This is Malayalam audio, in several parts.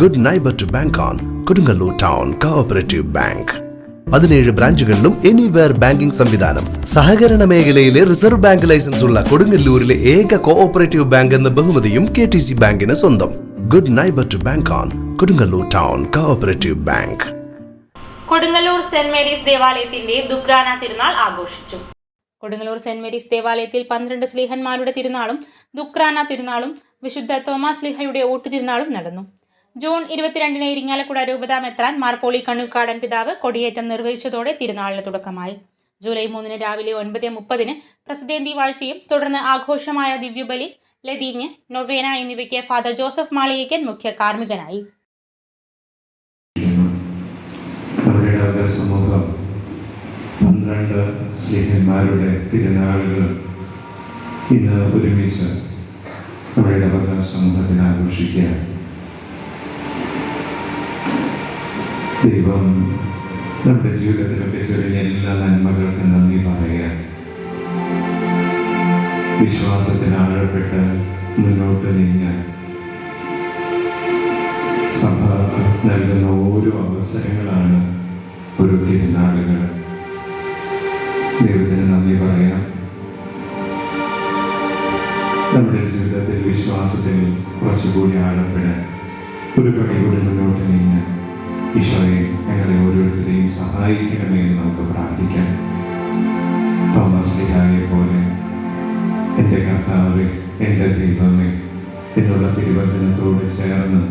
Good neighbour to bank on Kodungallur town cooperative bank പതിനേഴ് ബ്രാഞ്ചുകളിലും എനിവെയർ ബാങ്കിംഗ് സംവിധാനം. സഹകരണ മേഖലയിലെ റിസർവ് ബാങ്ക് ലൈസൻസ് ഉള്ള കൊടുങ്ങല്ലൂരിലെ ഏക കോഓപ്പറേറ്റീവ് ബാങ്ക് എന്ന ബഹുമതിയും കെ ടി സി ബാങ്കിന് സ്വന്തം. Good neighbour to bank on Kodungallur town cooperative bank Kodungallur saint Mary's ദേവാലയത്തിന്റെ ദുഗ്രാന തിരുനാൾ ആഘോഷിച്ചു. കൊടുങ്ങല്ലൂർ സെന്റ് മേരീസ് ദേവാലയത്തിൽ പന്ത്രണ്ട് സ്ലീഹന്മാരുടെ തിരുനാളും ദുക്രാന തിരുനാളും വിശുദ്ധ തോമാസ് സ്ലീഹയുടെ ഓട്ടു തിരുനാളും നടന്നു. ജൂൺ ഇരുപത്തിരണ്ടിന് ഇരിങ്ങാലക്കുട രൂപതാ മെത്രാൻ മാർപ്പോളി കണ്ണുക്കാടൻ പിതാവ് കൊടിയേറ്റം നിർവഹിച്ചതോടെ തിരുനാളിന് തുടക്കമായി. ജൂലൈ മൂന്നിന് രാവിലെ ഒൻപത് മുപ്പതിന് പ്രസിദ്ധേന്തി വാഴ്ചയും തുടർന്ന് ആഘോഷമായ ദിവ്യബലി ലതീഞ്ഞ് നൊവേന എന്നിവയ്ക്ക് ഫാദർ ജോസഫ് മാളികയ്ക്കൻ മുഖ്യ കാർമ്മികനായി. ഇന്ന് ഒരുമിച്ച് അവരുടെ ഇടവക സമൂഹത്തിന് ആഘോഷിക്കുകയാണ്. ദൈവം നമ്മുടെ ജീവിതത്തിലൊക്കെ ചെറിയ എല്ലാ നന്മകൾക്കും നന്ദി പറയുക. വിശ്വാസത്തിൽ ആഴപ്പെട്ട് മുന്നോട്ട് നീങ്ങാൻ സഭ നൽകുന്ന ഓരോ അവസരങ്ങളാണ് ഒരു തിരുനാളുകൾ ദൈവത്തിന് നന്ദി പറയാം. നമ്മുടെ ജീവിതത്തിൽ വിശ്വാസത്തിൽ കുറച്ചുകൂടി ആഴപ്പെടാൻ നമുക്ക് പ്രാർത്ഥിക്കാം. തോമസ് ലിഹായെ പോലെ എന്റെ കർത്താവ് എന്റെ ദൈവമേ എന്നുള്ള തിരുവചനത്തോട് ചേർന്ന്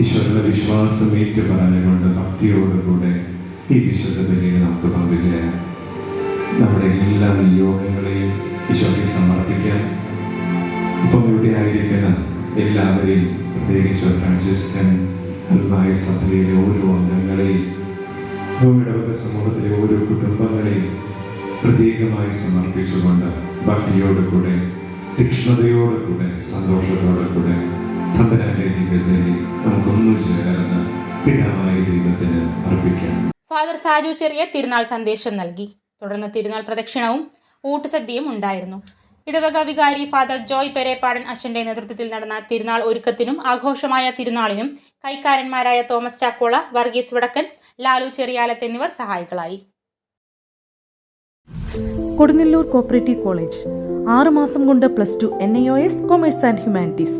ഈശ്വരന്റെ വിശ്വാസം ഏറ്റു പറഞ്ഞുകൊണ്ട് ഭക്തിയോടുകൂടെ ഈ വിശുദ്ധ ബലിയെ നമുക്ക് പങ്കുചേരാം. നമ്മുടെ എല്ലാ നിയോഗങ്ങളെയും ഈശോയ്ക്ക് സമർപ്പിക്കാം. ഇപ്പം ഇവിടെ ആയിരിക്കുന്ന എല്ലാവരെയും പ്രത്യേകിച്ച് ഫ്രാൻസിസ്കൻ അൽമായ സഭയിലെ ഓരോ അംഗങ്ങളെയും ഭൂമിയുടെ സമൂഹത്തിലെ ഓരോ കുടുംബങ്ങളെയും പ്രത്യേകമായി സമർപ്പിച്ചുകൊണ്ട് ഭക്തിയോടെ തീക്ഷ്ണതയോടുകൂടെ തീക്ഷ്ണതയോടെ കൂടെ സന്തോഷത്തോടെ ദൈവത്തിന് അർപ്പിക്കാം. ഫാദർ സാജു ചെറിയ തിരുനാൾ സന്ദേശം നൽകി. തുടർന്ന് തിരുനാൾ പ്രദക്ഷിണവും ഊട്ടുസദ്യയും ഉണ്ടായിരുന്നു. ഇടവക വികാരി ഫാദർ ജോയ് പെരേപ്പാടൻ അച്ഛന്റെ നേതൃത്വത്തിൽ നടന്ന തിരുനാൾ ഒരുക്കത്തിനും ആഘോഷമായ തിരുനാളിനും കൈക്കാരന്മാരായ തോമസ് ചാക്കോള വർഗീസ് വടക്കൻ ലാലു ചെറിയാലത്ത് എന്നിവർ സഹായികളായി. കൊടുങ്ങല്ലൂർ കോപ്പറേറ്റീവ് കോളേജ് ആറ് മാസം കൊണ്ട് plus two N I O S commerce and humanities.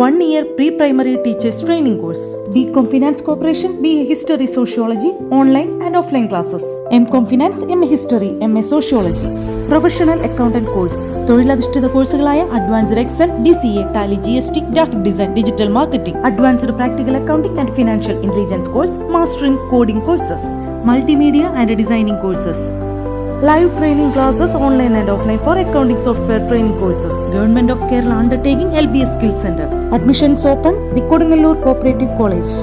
One year pre primary teachers training course. B com finance corporation B A history sociology online and offline classes. M com finance M A history M A sociology. Professional accountant course. തൊഴിലധിഷ്ഠിത കോഴ്സുകളായ advanced excel D C A tally G S T graphic design digital marketing. Advanced practical accounting and financial intelligence course mastering coding courses. Multimedia and designing courses. Live training classes online and offline for accounting software training courses. Government of Kerala undertaking L B S skill centre. Admissions open Kodungallur cooperative college